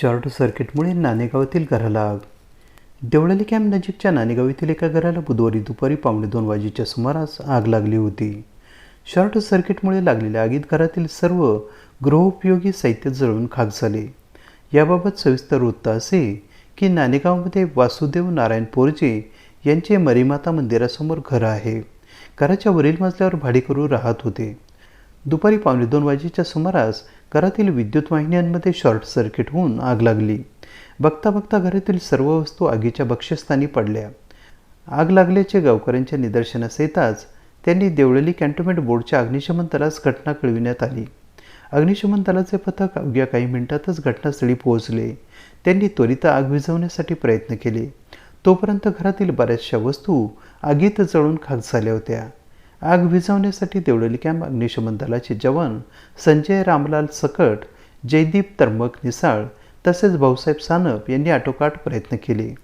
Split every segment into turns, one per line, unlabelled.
Short सर्किटमुळे नाणेगावातील घराला आग देवळाली कॅम्प नजीकच्या नाणेगाव येथील एका घराला बुधवारी दुपारी पावणे दोन वाजेच्या सुमारास आग लागली होती. शॉर्ट सर्किटमुळे लागलेल्या आगीत घरातील सर्व गृहोपयोगी साहित्य जळून खाक झाले. याबाबत सविस्तर वृत्त असे की नाणेगावमध्ये वासुदेव नारायण पोरजे यांचे मरीमाता मंदिरासमोर घर आहे. घराच्या वरील मजल्यावर भाडेकरू राहत होते. दुपारी पावणे दोन वाजेच्या सुमारास घरातील विद्युत वाहिन्यांमध्ये शॉर्ट सर्किट होऊन आग लागली. बघता बघता घरातील सर्व वस्तू आगीच्या बक्षस्थानी पडल्या. आग लागल्याचे गावकऱ्यांच्या निदर्शनास येताच त्यांनी देवळली कॅन्टोन्मेंट बोर्डच्या अग्निशमन दलास घटना कळविण्यात आली. अग्निशमन दलाचे पथक अवघ्या काही मिनिटातच घटनास्थळी पोहोचले. त्यांनी त्वरित आग विझवण्यासाठी प्रयत्न केले. तोपर्यंत घरातील बऱ्याचशा वस्तू आगीत जळून खाक झाल्या होत्या. आग विझवण्यासाठी देवळली कॅम्प अग्निशमन दलाचे जवान संजय रामलाल सकट जयदीप तरमक निसाळ तसेच भाऊसाहेब सानप यांनी आटोकाट प्रयत्न केले.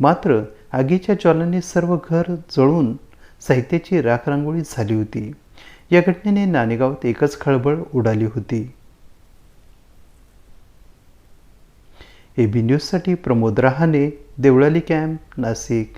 मात्र आगीच्या ज्वालाने सर्व घर जळून साहित्याची राखरांगोळी झाली होती. या घटनेने नाणेगावात एकच खळबळ उडाली होती. ए बी न्यूजसाठी प्रमोद रहाणे देवळाली कॅम्प नाशिक.